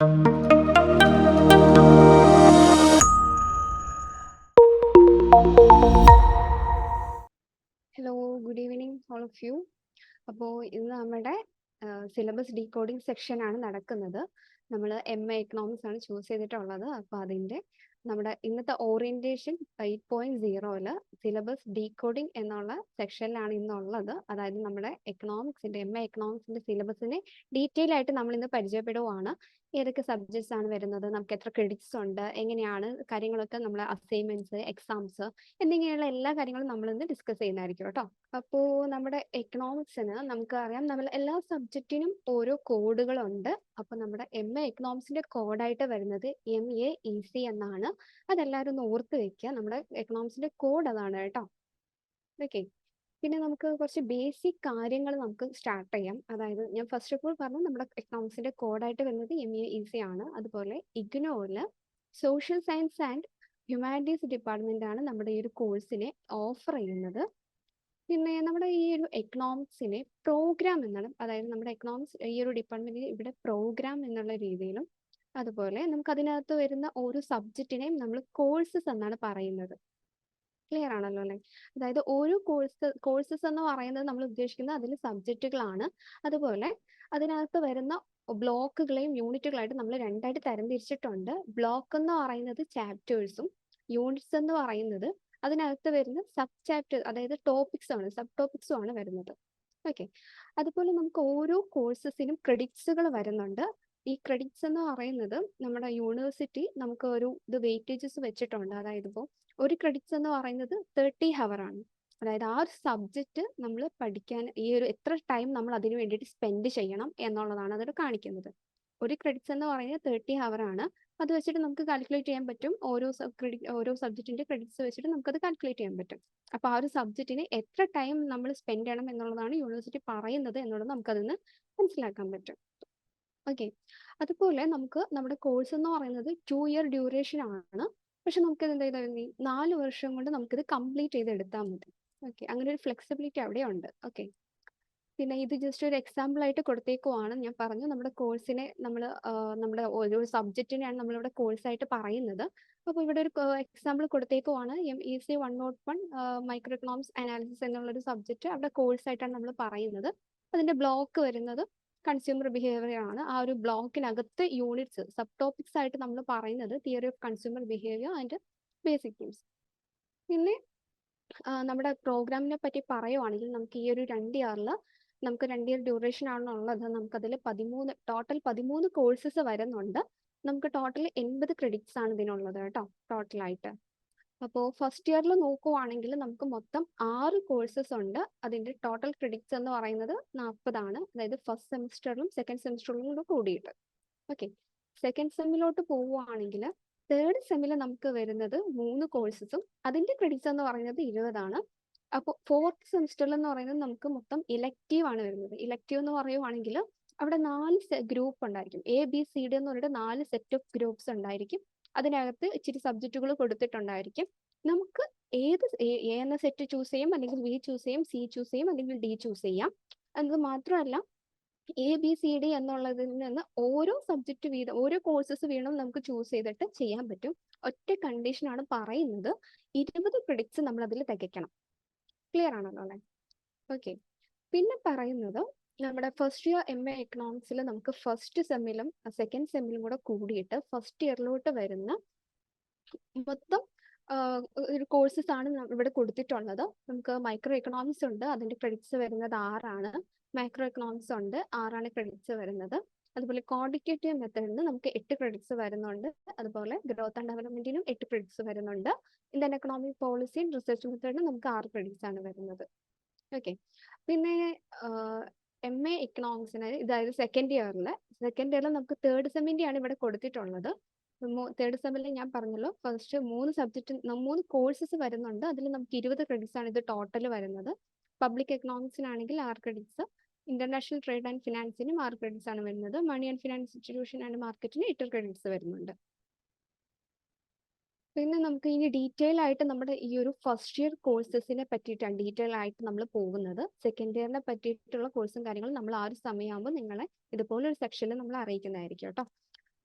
Hello good evening all of you അപ്പോൾ ഇന്ന് നമ്മുടെ സിലബസ് ഡീകോഡിംഗ് സെക്ഷൻ ആണ് നടക്കുന്നത്. നമ്മൾ എം എ എക്കണോമിക്സ് ആണ് ചൂസ് ചെയ്തിട്ടുള്ളത്. അപ്പോൾ അതിന്റെ നമ്മുടെ ഇന്നത്തെ ഓറിയന്റേഷൻ എയ്റ്റ് പോയിന്റ് സീറോയിൽ സിലബസ് ഡീകോഡിംഗ് എന്നുള്ള സെക്ഷനിലാണ് ഇന്നുള്ളത്. അതായത് നമ്മുടെ എക്കണോമിക്സിന്റെ എം എ എക്കണോമിക്സിന്റെ സിലബസിനെ ഡീറ്റെയിൽ ആയിട്ട് നമ്മൾ ഇന്ന് പരിചയപ്പെടുവാണ്. ഏതൊക്കെ സബ്ജക്ട്സ് ആണ് വരുന്നത് നമുക്ക് എത്ര ക്രെഡിറ്റ്സ് ഉണ്ട് എങ്ങനെയാണ് കാര്യങ്ങളൊക്കെ നമ്മൾ അസൈൻമെന്റ്സ് എക്സാംസ് എന്നിങ്ങനെയുള്ള എല്ലാ കാര്യങ്ങളും നമ്മൾ ഇന്ന് ഡിസ്കസ് ചെയ്യുന്നതായിരിക്കും കേട്ടോ. അപ്പോ നമ്മുടെ എക്കണോമിക്സിന് നമുക്ക് അറിയാം നമ്മൾ എല്ലാ സബ്ജക്റ്റിനും ഓരോ കോഡുകളുണ്ട് അപ്പോൾ നമ്മുടെ എം എ എക്കണോമിക്സിന്റെ കോഡായിട്ട് വരുന്നത് എം എ ഇ സി എന്നാണ്. അതെല്ലാവരും ഒന്ന് ഓർത്ത് വെക്കുക നമ്മുടെ എക്കണോമിക്സിന്റെ കോഡ് അതാണ് കേട്ടോ. ഓക്കെ പിന്നെ നമുക്ക് കുറച്ച് ബേസിക് കാര്യങ്ങൾ നമുക്ക് സ്റ്റാർട്ട് ചെയ്യാം. അതായത് ഞാൻ ഫസ്റ്റ് ഓഫ് ഓൾ പറഞ്ഞു നമ്മുടെ എക്കണോമിക്സിന്റെ കോഡായിട്ട് വരുന്നത് എം എ ഇ സി ആണ്. അതുപോലെ ഇഗ്നോയിൽ social science and humanities department ആണ് നമ്മുടെ ഈ ഒരു കോഴ്സിനെ ഓഫർ ചെയ്യുന്നത്. പിന്നെ നമ്മുടെ ഈ ഒരു എക്കണോമിക്സിനെ പ്രോഗ്രാം എന്നാണ് അതായത് നമ്മുടെ എക്കണോമിക്സ് ഈ ഒരു ഡിപ്പാർട്ട്മെന്റിൽ ഇവിടെ പ്രോഗ്രാം എന്നുള്ള രീതിയിലും അതുപോലെ നമുക്ക് അതിനകത്ത് വരുന്ന ഓരോ സബ്ജക്റ്റിനെയും നമ്മൾ കോഴ്സസ് എന്നാണ് പറയുന്നത്. ക്ലിയർ ആണല്ലോ അല്ലെ? അതായത് ഓരോ കോഴ്സ് കോഴ്സസ് എന്ന് പറയുന്നത് നമ്മൾ ഉദ്ദേശിക്കുന്നത് അതിൽ സബ്ജക്റ്റുകളാണ് അതുപോലെ അതിനകത്ത് വരുന്ന ബ്ലോക്കുകളെയും യൂണിറ്റുകളായിട്ട് നമ്മൾ രണ്ടായിട്ട് തരംതിരിച്ചിട്ടുണ്ട്. ബ്ലോക്ക് എന്ന് പറയുന്നത് ചാപ്റ്റേഴ്സും യൂണിറ്റ്സ് എന്ന് പറയുന്നത് അതിനകത്ത് വരുന്ന സബ് ചാപ്റ്റർ അതായത് ടോപ്പിക്സ് ആണ് സബ് ടോപ്പിക്സും ആണ് വരുന്നത്. ഓക്കെ അതുപോലെ നമുക്ക് ഓരോ കോഴ്സസിനും ക്രെഡിറ്റ്സുകൾ വരുന്നുണ്ട്. ഈ ക്രെഡിറ്റ്സ് എന്ന് പറയുന്നത് നമ്മുടെ യൂണിവേഴ്സിറ്റി നമുക്ക് ഒരു ഇത് വെയിറ്റേജസ് വെച്ചിട്ടുണ്ട്. അതായത് ഇപ്പോൾ ഒരു ക്രെഡിറ്റ്സ് എന്ന് പറയുന്നത് തേർട്ടി ഹവർ ആണ്. അതായത് ആ ഒരു സബ്ജക്റ്റ് നമ്മൾ പഠിക്കാൻ ഈ ഒരു എത്ര ടൈം നമ്മൾ അതിന് വേണ്ടിയിട്ട് സ്പെൻഡ് ചെയ്യണം എന്നുള്ളതാണ് അതിൽ കാണിക്കുന്നത്. ഒരു ക്രെഡിറ്റ്സ് എന്ന് പറയുന്നത് തേർട്ടി ഹവർ ആണ്. അത് വെച്ചിട്ട് നമുക്ക് കാൽക്കുലേറ്റ് ചെയ്യാൻ പറ്റും. ഓരോ ക്രെഡിറ്റ് ഓരോ സബ്ജക്റ്റിന്റെ ക്രെഡിറ്റ്സ് വെച്ചിട്ട് നമുക്കത് കാൽക്കുലേറ്റ് ചെയ്യാൻ പറ്റും. അപ്പോൾ ആ ഒരു സബ്ജക്റ്റിന് എത്ര ടൈം നമ്മൾ സ്പെൻഡ് ചെയ്യണം എന്നുള്ളതാണ് യൂണിവേഴ്സിറ്റി പറയുന്നത് എന്നുള്ളത് നമുക്കതിന് മനസ്സിലാക്കാൻ പറ്റും. ഓക്കെ അതുപോലെ നമുക്ക് നമ്മുടെ കോഴ്സ് എന്ന് പറയുന്നത് ടു ഇയർ ഡ്യൂറേഷൻ ആണ്. പക്ഷെ നമുക്ക് എന്ത് ചെയ്താൽ നാല് വർഷം കൊണ്ട് നമുക്കിത് കംപ്ലീറ്റ് ചെയ്ത് എടുത്താൽ മതി. ഓക്കെ അങ്ങനെ ഒരു ഫ്ലെക്സിബിലിറ്റി അവിടെ ഉണ്ട്. ഓക്കെ പിന്നെ ഇത് ജസ്റ്റ് ഒരു എക്സാമ്പിൾ ആയിട്ട് കൊടുത്തേക്കുവാണ്. ഞാൻ പറഞ്ഞു നമ്മുടെ കോഴ്സിനെ നമ്മൾ നമ്മുടെ ഓരോ സബ്ജക്റ്റിനെയാണ് നമ്മളിവിടെ കോഴ്സ് ആയിട്ട് പറയുന്നത്. അപ്പോൾ ഇവിടെ ഒരു example കൊടുത്തേക്കുവാണ്. M E C one nought one micro economics analysis എന്നുള്ളൊരു സബ്ജക്റ്റ് അവിടെ കോഴ്സ് ആയിട്ടാണ് നമ്മൾ പറയുന്നത്. അതിന്റെ ബ്ലോക്ക് വരുന്നത്. കൺസ്യൂമർ ബിഹേവിയർ ആണ് ആ ഒരു ബ്ലോക്കിനകത്ത് യൂണിറ്റ്സ് സബ് ടോപ്പിക്സ് ആയിട്ട് നമ്മൾ പറയുന്നത് theory of consumer behaviour and basic things പിന്നെ നമ്മുടെ പ്രോഗ്രാമിനെ പറ്റി പറയുവാണെങ്കിൽ നമുക്ക് ഈ ഒരു രണ്ട് ഇയറിൽ നമുക്ക് രണ്ട് ഇയർ ഡ്യൂറേഷൻ ആണുള്ളത് നമുക്കതിൽ പതിമൂന്ന് ടോട്ടൽ പതിമൂന്ന് കോഴ്സസ് വരുന്നുണ്ട്. നമുക്ക് ടോട്ടൽ എൺപത് ക്രെഡിറ്റ്സ് ആണ് ഇതിനുള്ളത് കേട്ടോ ടോട്ടലായിട്ട് അപ്പോൾ ഫസ്റ്റ് ഇയറിൽ നോക്കുവാണെങ്കിൽ നമുക്ക് മൊത്തം ആറ് കോഴ്സസ് ഉണ്ട്. അതിന്റെ ടോട്ടൽ ക്രെഡിറ്റ്സ് എന്ന് പറയുന്നത് നാൽപ്പതാണ് അതായത് ഫസ്റ്റ് സെമിസ്റ്ററിലും സെക്കൻഡ് സെമിസ്റ്ററിലും കൂടെ കൂടിയിട്ട്. ഓക്കെ സെക്കൻഡ് സെമ്മിലോട്ട് പോവുകയാണെങ്കിൽ തേർഡ് സെമ്മിൽ നമുക്ക് വരുന്നത് മൂന്ന് കോഴ്സസും അതിന്റെ ക്രെഡിറ്റ്സ് എന്ന് പറയുന്നത് ഇരുപതാണ്. അപ്പോൾ ഫോർത്ത് സെമിസ്റ്ററിൽ എന്ന് പറയുന്നത് നമുക്ക് മൊത്തം ഇലക്റ്റീവ് ആണ് വരുന്നത്. ഇലക്റ്റീവ് എന്ന് പറയുവാണെങ്കിൽ അവിടെ നാല് ഗ്രൂപ്പ് ഉണ്ടായിരിക്കും. എ ബി സി ഡി എന്ന് പറഞ്ഞിട്ട് നാല് സെറ്റ് ഓഫ് ഗ്രൂപ്പ്സ് ഉണ്ടായിരിക്കും. അതിനകത്ത് ഇച്ചിരി സബ്ജക്റ്റുകൾ കൊടുത്തിട്ടുണ്ടായിരിക്കും. നമുക്ക് ഏത് എ എന്ന സെറ്റ് ചൂസ് ചെയ്യാം അല്ലെങ്കിൽ ബി ചൂസ് ചെയ്യാം സി ചൂസ് ചെയ്യാം അല്ലെങ്കിൽ ഡി ചൂസ് ചെയ്യാം. എന്നത് മാത്രമല്ല എ ബി സി ഡി എന്നുള്ളതിൽ നിന്ന് ഓരോ സബ്ജക്റ്റ് വീതം ഓരോ കോഴ്സസ് വീതം നമുക്ക് ചൂസ് ചെയ്തിട്ട് ചെയ്യാൻ പറ്റും. ഒറ്റ കണ്ടീഷനാണ് പറയുന്നത്. ഇരുപത് ക്രെഡിറ്റ്സ് നമ്മൾ അതിൽ തികയ്ക്കണം. ക്ലിയർ ആണല്ലോ അല്ലേ ഓക്കെ പിന്നെ പറയുന്നത് നമ്മുടെ ഫസ്റ്റ് ഇയർ എം എ എക്കണോമിക്സിൽ നമുക്ക് ഫസ്റ്റ് സെമ്മിലും സെക്കൻഡ് സെമ്മിലും കൂടെ കൂടിയിട്ട് ഫസ്റ്റ് ഇയറിലോട്ട് വരുന്ന മൊത്തം ഒരു കോഴ്സസ് ആണ് ഇവിടെ കൊടുത്തിട്ടുള്ളത്. നമുക്ക് മൈക്രോ എക്കണോമിക്സ് ഉണ്ട് അതിന്റെ ക്രെഡിറ്റ്സ് വരുന്നത് ആറാണ്. മൈക്രോ എക്കണോമിക്സ് ഉണ്ട് ആറാണ് ക്രെഡിറ്റ്സ് വരുന്നത്. അതുപോലെ ക്വാണ്ടിറ്റേറ്റീവ് മെത്തേഡിന് നമുക്ക് എട്ട് ക്രെഡിറ്റ്സ് വരുന്നുണ്ട്. അതുപോലെ ഗ്രോത്ത് ആൻഡ് ഡെവലപ്മെന്റിനും എട്ട് ക്രെഡിറ്റ്സ് വരുന്നുണ്ട്. Indian economic policy and research മെത്തേഡിന് നമുക്ക് ആറ് ക്രെഡിറ്റ്സ് ആണ് വരുന്നത്. ഓക്കെ പിന്നെ എം എ ഇക്കണോമിക്സിന് ഇതായത് സെക്കൻഡ് ഇയറിൽ സെക്കൻഡ് ഇയറിൽ നമുക്ക് തേർഡ് സെമ്മിന്റെയാണ് ഇവിടെ കൊടുത്തിട്ടുള്ളത്. തേർഡ് സെമ്മിൽ ഞാൻ പറഞ്ഞല്ലോ ഫസ്റ്റ് മൂന്ന് സബ്ജക്റ്റ് മൂന്ന് കോഴ്സസ് വരുന്നുണ്ട്. അതിൽ നമുക്ക് ഇരുപത് ക്രെഡിറ്റ്സ് ആണ് ഇത് ടോട്ടൽ വരുന്നത്. പബ്ലിക് എക്കണോമിക്സിനാണെങ്കിൽ ആറ് ക്രെഡിറ്റ്സ് ഇന്റർനാഷണൽ ട്രേഡ് ആൻഡ് ഫിനാൻസിനും ആറ് ക്രെഡിറ്റ്സ് ആണ് വരുന്നത്. Money and finance institution and മാർക്കറ്റിന് എട്ട് ക്രെഡിറ്റ്സ് വരുന്നുണ്ട്. പിന്നെ നമുക്ക് ഇനി ഡീറ്റെയിൽ ആയിട്ട് നമ്മുടെ ഈ ഒരു ഫസ്റ്റ് ഇയർ കോഴ്സസിനെ പറ്റിയിട്ടാണ് ഡീറ്റെയിൽ ആയിട്ട് നമ്മൾ പോകുന്നത്. സെക്കൻഡ് ഇയറിനെ പറ്റിയിട്ടുള്ള കോഴ്സും കാര്യങ്ങളും നമ്മൾ ആ ഒരു സമയമാകുമ്പോൾ നിങ്ങളെ ഇതുപോലെ ഒരു സെക്ഷനിൽ നമ്മൾ അറിയിക്കുന്നതായിരിക്കും കേട്ടോ.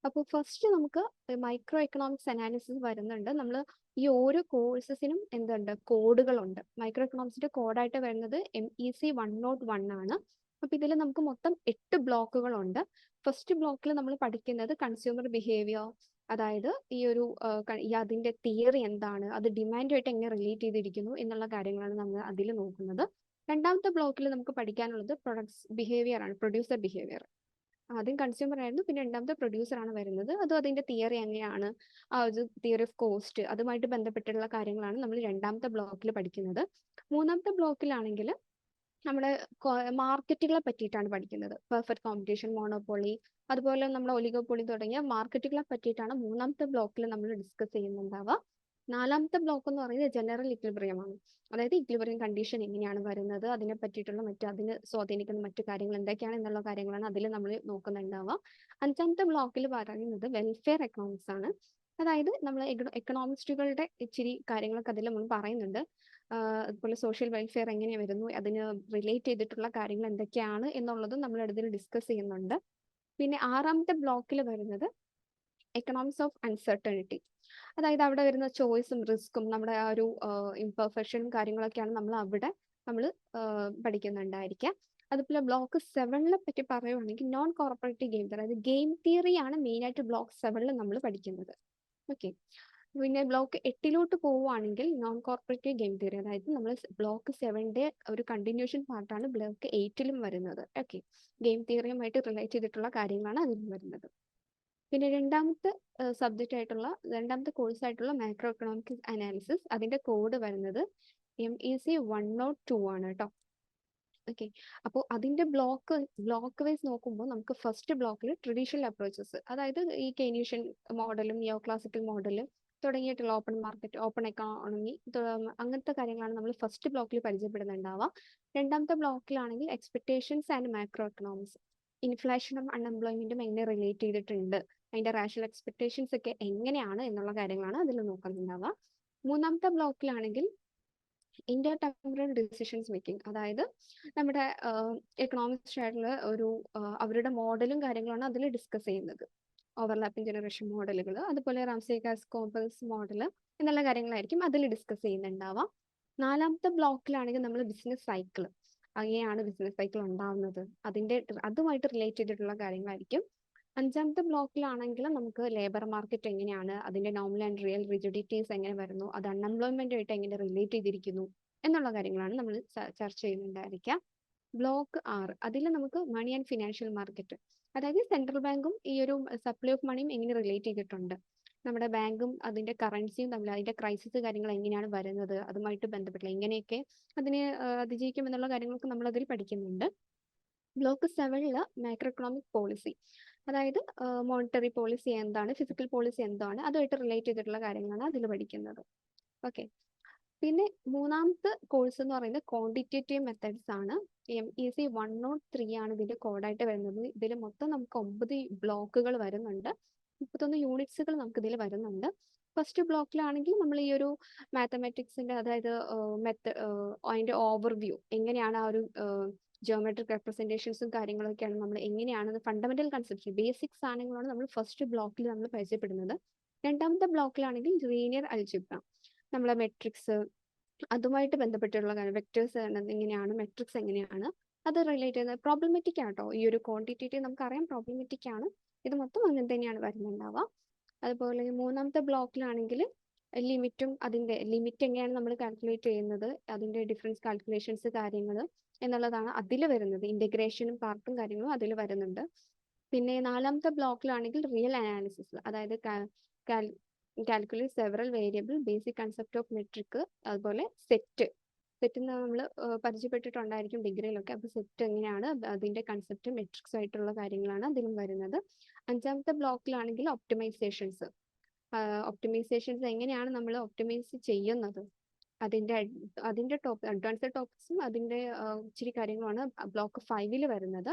അപ്പോൾ ഫസ്റ്റ് നമുക്ക് മൈക്രോ എക്കണോമിക്സ് അനാലിസിസ് വരുന്നുണ്ട്. നമ്മൾ ഈ ഓരോ കോഴ്സസിനും എന്തുണ്ട്? കോഡുകളുണ്ട് മൈക്രോ എക്കണോമിക്സിന്റെ കോഡായിട്ട് വരുന്നത് M E C one nought one ആണ്. അപ്പൊ ഇതിൽ നമുക്ക് മൊത്തം എട്ട് ബ്ലോക്കുകളുണ്ട് ഫസ്റ്റ് ബ്ലോക്കിൽ നമ്മൾ പഠിക്കുന്നത് കൺസ്യൂമർ ബിഹേവിയർ അതായത് ഈ ഒരു അതിന്റെ തിയറി എന്താണ് അത് ഡിമാൻഡുമായിട്ട് എങ്ങനെ റിലേറ്റ് ചെയ്തിരിക്കുന്നു എന്നുള്ള കാര്യങ്ങളാണ് നമ്മൾ അതിൽ നോക്കുന്നത്. രണ്ടാമത്തെ ബ്ലോക്കിൽ നമുക്ക് പഠിക്കാനുള്ളത് പ്രൊഡക്ട്സ് ബിഹേവിയർ ആണ് പ്രൊഡ്യൂസർ ബിഹേവിയർ. ആദ്യം കൺസ്യൂമർ ആയിരുന്നു പിന്നെ രണ്ടാമത്തെ പ്രൊഡ്യൂസർ ആണ് വരുന്നത്. അതും അതിന്റെ തിയറി എങ്ങനെയാണ് ആ ഒരു തിയറി ഓഫ് കോസ്റ്റ് അതുമായിട്ട് ബന്ധപ്പെട്ടുള്ള കാര്യങ്ങളാണ് നമ്മൾ രണ്ടാമത്തെ ബ്ലോക്കിൽ പഠിക്കുന്നത്. മൂന്നാമത്തെ ബ്ലോക്കിലാണെങ്കിൽ നമ്മുടെ മാർക്കറ്റുകളെ പറ്റിയിട്ടാണ് പഠിക്കുന്നത്. പെർഫെക്റ്റ് കോമ്പറ്റീഷൻ മോണോപോളി അതുപോലെ നമ്മൾ ഒലിഗോപോളി തുടങ്ങിയ മാർക്കറ്റുകളെ പറ്റിയിട്ടാണ് മൂന്നാമത്തെ ബ്ലോക്കിൽ നമ്മൾ ഡിസ്കസ് ചെയ്യുന്നുണ്ടാവുക. നാലാമത്തെ ബ്ലോക്ക് എന്ന് പറയുന്നത് ജനറൽ ഇക്വിലിബ്രിയം ആണ്. അതായത് ഇക്വിലിബ്രിയം കണ്ടീഷൻ എങ്ങനെയാണ് വരുന്നത് അതിനെ പറ്റിയിട്ടുള്ള മറ്റു അതിന് സ്വാധീനിക്കുന്ന മറ്റു കാര്യങ്ങൾ എന്തൊക്കെയാണ് എന്നുള്ള കാര്യങ്ങളാണ് അതിൽ നമ്മൾ നോക്കുന്നുണ്ടാവുക. അഞ്ചാമത്തെ ബ്ലോക്കിൽ പറയുന്നത് വെൽഫെയർ എക്കണോമിക്സ് ആണ്. അതായത് നമ്മൾ എക്കണോമിസ്റ്റുകളുടെ ഇച്ചിരി കാര്യങ്ങളൊക്കെ അതിൽ നമ്മൾ പറയുന്നുണ്ട്. അതുപോലെ സോഷ്യൽ വെൽഫെയർ എങ്ങനെ വരുന്നു അതിന് റിലേറ്റ് ചെയ്തിട്ടുള്ള കാര്യങ്ങൾ എന്തൊക്കെയാണ് എന്നുള്ളതും നമ്മൾ ഇതിൽ ഡിസ്കസ് ചെയ്യുന്നുണ്ട്. പിന്നെ ആറാമത്തെ ബ്ലോക്കിൽ വരുന്നത് എക്കണോമിക്സ് ഓഫ് അൺസെർട്ടണിറ്റി അതായത് അവിടെ വരുന്ന ചോയ്സും റിസ്ക്കും നമ്മുടെ ആ ഒരു ഇംപെർഫെക്ഷനും കാര്യങ്ങളൊക്കെയാണ് നമ്മൾ അവിടെ നമ്മൾ പഠിക്കുന്നുണ്ടായിരിക്കുക. അതുപോലെ ബ്ലോക്ക് സെവനിനെ പറ്റി പറയുവാണെങ്കിൽ നോൺ കോർപ്പറേറ്റീവ് ഗെയിം അതായത് ഗെയിം തിയറിയാണ് ആയിട്ട് ബ്ലോക്ക് സെവനിൽ നമ്മൾ പഠിക്കുന്നത്. ഓക്കെ പിന്നെ ബ്ലോക്ക് എട്ടിലോട്ട് പോവുകയാണെങ്കിൽ നോൺ കോർപ്പറേറ്റീവ് ഗെയിം തിയറി അതായത് നമ്മൾ ബ്ലോക്ക് സെവന്റെ ഒരു കണ്ടിന്യൂഷൻ പാർട്ടാണ് ബ്ലോക്ക് എയ്റ്റിലും വരുന്നത്. ഓക്കെ ഗെയിം തിയറിയുമായിട്ട് റിലേറ്റ് ചെയ്തിട്ടുള്ള കാര്യങ്ങളാണ് അതിൽ വരുന്നത്. പിന്നെ രണ്ടാമത്തെ സബ്ജക്റ്റ് ആയിട്ടുള്ള രണ്ടാമത്തെ കോഴ്സ് ആയിട്ടുള്ള മാക്രോ എക്കണോമിക് അനാലിസിസ് അതിന്റെ കോഡ് വരുന്നത് M E C one nought two ആണ് കേട്ടോ ഓക്കെ അപ്പോൾ അതിന്റെ ബ്ലോക്ക് ബ്ലോക്ക് വൈസ് നോക്കുമ്പോൾ നമുക്ക് ഫസ്റ്റ് ബ്ലോക്കിൽ ട്രഡീഷണൽ അപ്രോച്ചസ് അതായത് ഈ കെനീഷ്യൻ മോഡലും നിയോ ക്ലാസിക്കൽ മോഡലും തുടങ്ങിയിട്ടുള്ള ഓപ്പൺ മാർക്കറ്റ് ഓപ്പൺ എക്കോണമി അങ്ങനത്തെ കാര്യങ്ങളാണ് നമ്മൾ ഫസ്റ്റ് ബ്ലോക്കിൽ പരിചയപ്പെടുന്നുണ്ടാവുക. രണ്ടാമത്തെ ബ്ലോക്കിലാണെങ്കിൽ എക്സ്പെക്ടേഷൻസ് ആൻഡ് മാക്രോ എക്കണോമിക്സ് ഇൻഫ്ലേഷനും അൺഎംപ്ലോയ്മെന്റും എങ്ങനെ റിലേറ്റ് ചെയ്തിട്ടുണ്ട്. അതിന്റെ റാഷണൽ എക്സ്പെക്ടേഷൻസ് ഒക്കെ എങ്ങനെയാണ് എന്നുള്ള കാര്യങ്ങളാണ് അതിൽ നോക്കുന്നുണ്ടാവുക. മൂന്നാമത്തെ ബ്ലോക്കിലാണെങ്കിൽ ഇന്ത്യ ടെമ്പററി ഡിസിഷൻസ് മേക്കിംഗ് അതായത് നമ്മുടെ എക്കണോമിക്സ് ആയിട്ടുള്ള ഒരു അവരുടെ മോഡലും കാര്യങ്ങളാണ് അതിൽ ഡിസ്കസ് ചെയ്യുന്നത്. ഓവർലാപ്പിംഗ് ജനറേഷൻ മോഡലുകൾ അതുപോലെ റാംസേകാസ് കോമ്പൽസ് മോഡൽ എന്നുള്ള കാര്യങ്ങളായിരിക്കും അതിൽ ഡിസ്കസ് ചെയ്യുന്നുണ്ടാവാം നാലാമത്തെ ബ്ലോക്കിലാണെങ്കിൽ നമ്മൾ ബിസിനസ് സൈക്കിൾ അങ്ങനെയാണ് ബിസിനസ് സൈക്കിൾ ഉണ്ടാവുന്നത്. അതിന്റെ അതുമായിട്ട് റിലേറ്റ് ചെയ്തിട്ടുള്ള കാര്യങ്ങളായിരിക്കും. അഞ്ചാമത്തെ ബ്ലോക്കിലാണെങ്കിൽ നമുക്ക് ലേബർ മാർക്കറ്റ് എങ്ങനെയാണ് അതിന്റെ നോർമൽ ആൻഡ് റിയൽ റിജിഡിറ്റീസ് എങ്ങനെ വരുന്നു അത് അൺഎംപ്ലോയ്മെന്റ് ആയിട്ട് എങ്ങനെ റിലേറ്റ് ചെയ്തിരിക്കുന്നു എന്നുള്ള കാര്യങ്ങളാണ് നമ്മൾ ചർച്ച ചെയ്യുന്നുണ്ടായിരിക്കുക. ബ്ലോക്ക് ആറ് അതിൽ നമുക്ക് മണി ആൻഡ് ഫിനാൻഷ്യൽ മാർക്കറ്റ് അതായത് സെൻട്രൽ ബാങ്കും ഈ ഒരു സപ്ലൈ ഓഫ് മണിയും എങ്ങനെ റിലേറ്റ് ചെയ്തിട്ടുണ്ട്? നമ്മുടെ ബാങ്കും അതിന്റെ കറൻസിയും തമ്മിൽ അതിന്റെ ക്രൈസിസ് കാര്യങ്ങൾ എങ്ങനെയാണ് വരുന്നത്? അതുമായിട്ട് ബന്ധപ്പെട്ടുള്ള എങ്ങനെയൊക്കെ അതിനെ അതിജീവിക്കും എന്നുള്ള കാര്യങ്ങളൊക്കെ നമ്മൾ അതിൽ പഠിക്കുന്നുണ്ട്. ബ്ലോക്ക് സെവനിൽ മാക്രോ എക്കണോമിക് പോളിസി. അതായത് മോണിറ്ററി പോളിസി എന്താണ്? ഫിസിക്കൽ പോളിസി എന്താണ്? അതുമായിട്ട് റിലേറ്റ് ചെയ്തിട്ടുള്ള കാര്യങ്ങളാണ് അതിൽ പഠിക്കുന്നത്. ഓക്കെ. പിന്നെ മൂന്നാമത്തെ കോഴ്സ് എന്ന് പറയുന്നത് ക്വാണ്ടിറ്റേറ്റീവ് മെത്തേഡ്സ് ആണ്. M E C one nought three ആണ് ഇതിന്റെ കോഡായിട്ട് വരുന്നത്. ഇതിൽ മൊത്തം നമുക്ക് ഒമ്പത് ബ്ലോക്കുകൾ വരുന്നുണ്ട്. മുപ്പത്തൊന്ന് യൂണിറ്റ്സുകൾ നമുക്ക് ഇതിൽ വരുന്നുണ്ട്. ഫസ്റ്റ് ബ്ലോക്കിലാണെങ്കിൽ നമ്മൾ ഈ ഒരു മാത്തമാറ്റിക്സിന്റെ അതായത് മെത്ത അതിന്റെ ഓവർവ്യൂ എങ്ങനെയാണ് ആ ഒരു ജിയോമെട്രിക് റെപ്രസെന്റേഷൻസും കാര്യങ്ങളൊക്കെയാണ് നമ്മൾ എങ്ങനെയാണ് ഫണ്ടമെന്റൽ കൺസെപ്റ്റ് ബേസിക് സാധനങ്ങളാണ് നമ്മൾ ഫസ്റ്റ് ബ്ലോക്കിൽ നമ്മൾ പരിചയപ്പെടുന്നത്. രണ്ടാമത്തെ ബ്ലോക്കിലാണെങ്കിൽ ലീനിയർ അൽജിബ്ര നമ്മളെ മെട്രിക്സ് അതുമായിട്ട് ബന്ധപ്പെട്ടുള്ള കാര്യം വെക്ടേഴ്സ് എങ്ങനെയാണ് മെട്രിക്സ് എങ്ങനെയാണ് അത് റിലേറ്റ് ചെയ്യുന്നത്. പ്രോബ്ലമെറ്റിക് ആട്ടോ? ഈ ഒരു ക്വാണ്ടിറ്റേറ്റീവ് നമുക്കറിയാം പ്രോബ്ലമെറ്റിക് ആണ്. ഇത് മൊത്തം അങ്ങനെ തന്നെയാണ് വരുന്നുണ്ടാവുക. അതുപോലെ മൂന്നാമത്തെ ബ്ലോക്കിലാണെങ്കിൽ ലിമിറ്റും അതിന്റെ ലിമിറ്റ് എങ്ങനെയാണ് നമ്മൾ കാൽക്കുലേറ്റ് ചെയ്യുന്നത് അതിന്റെ ഡിഫറൻസ് കാൽക്കുലേഷൻസ് കാര്യങ്ങൾ എന്നുള്ളതാണ് അതിൽ വരുന്നത്. ഇന്റഗ്രേഷനും പാർട്ടും കാര്യങ്ങളും അതിൽ വരുന്നുണ്ട്. പിന്നെ നാലാമത്തെ ബ്ലോക്കിലാണെങ്കിൽ റിയൽ അനാലിസിസ് അതായത് calculate several variable basic concept of metric അതുപോലെ സെറ്റ് സെറ്റ് എന്ന് നമ്മൾ പരിചയപ്പെട്ടിട്ടുണ്ടായിരിക്കും ഡിഗ്രിയിലൊക്കെ അപ്പോൾ സെറ്റ് എങ്ങനെയാണ്? അതിന്റെ കൺസെപ്റ്റ് മെട്രിക്സ് ആയിട്ടുള്ള കാര്യങ്ങളാണ് അതിലും വരുന്നത്. അഞ്ചാമത്തെ ബ്ലോക്കിലാണെങ്കിൽ ഒപ്റ്റിമൈസേഷൻസ് ഒപ്റ്റിമൈസേഷൻസ് എങ്ങനെയാണ് നമ്മൾ ഒപ്റ്റിമൈസ് ചെയ്യുന്നത്? അതിന്റെ അതിന്റെ ടോപ്പ് അഡ്വാൻസ്ഡ് ടോപ്പിക്സും അതിന്റെ ഇച്ചിരി കാര്യങ്ങളാണ് ബ്ലോക്ക് ഫൈവിൽ വരുന്നത്.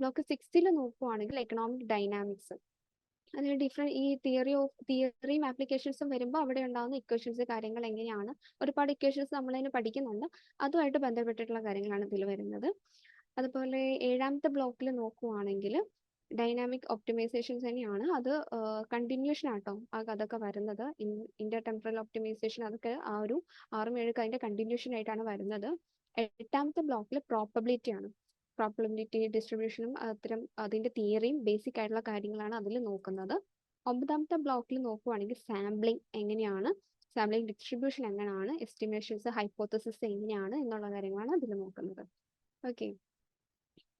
ബ്ലോക്ക് സിക്സിൽ നോക്കുവാണെങ്കിൽ എക്കണോമിക് ഡൈനാമിക്സ് അതിന് ഡിഫറെന്റ് ഈ തിയറി ഓഫ് തിയറിയും ആപ്ലിക്കേഷൻസും വരുമ്പോൾ അവിടെ ഉണ്ടാകുന്ന ഇക്വേഷൻസ് കാര്യങ്ങൾ എങ്ങനെയാണ്? ഒരുപാട് ഇക്വേഷൻസ് നമ്മളതിന് പഠിക്കുന്നുണ്ട്. അതുമായിട്ട് ബന്ധപ്പെട്ടിട്ടുള്ള കാര്യങ്ങളാണ് ഇതിൽ വരുന്നത്. അതുപോലെ ഏഴാമത്തെ ബ്ലോക്കിൽ നോക്കുവാണെങ്കിൽ ഡൈനാമിക് ഒപ്റ്റിമൈസേഷൻസ് തന്നെയാണ്. അത് കണ്ടിന്യൂഷൻ ആട്ടോ ആ അതൊക്കെ വരുന്നത്. ഇന്റർ ടെമ്പറൽ ഒപ്റ്റിമൈസേഷൻ അതൊക്കെ ആ ഒരു ആറും ഏഴൊക്കെ അതിന്റെ കണ്ടിന്യൂഷൻ ആയിട്ടാണ് വരുന്നത്. എട്ടാമത്തെ ബ്ലോക്കിൽ പ്രോപ്പബിലിറ്റി ആണ്. പ്രോപ്പബിലിറ്റി ഡിസ്ട്രിബ്യൂഷനും അത്തരം അതിന്റെ തിയറിയും ബേസിക് ആയിട്ടുള്ള കാര്യങ്ങളാണ് അതിൽ നോക്കുന്നത്. ഒമ്പതാമത്തെ ബ്ലോക്കിൽ നോക്കുവാണെങ്കിൽ സാമ്പിളിംഗ് എങ്ങനെയാണ്? സാമ്പിളിംഗ് ഡിസ്ട്രിബ്യൂഷൻ എങ്ങനെയാണ്? എസ്റ്റിമേഷൻസ് ഹൈപ്പോത്തസിസ് എങ്ങനെയാണ്? എന്നുള്ള കാര്യങ്ങളാണ് അതിൽ നോക്കുന്നത്. ഓക്കെ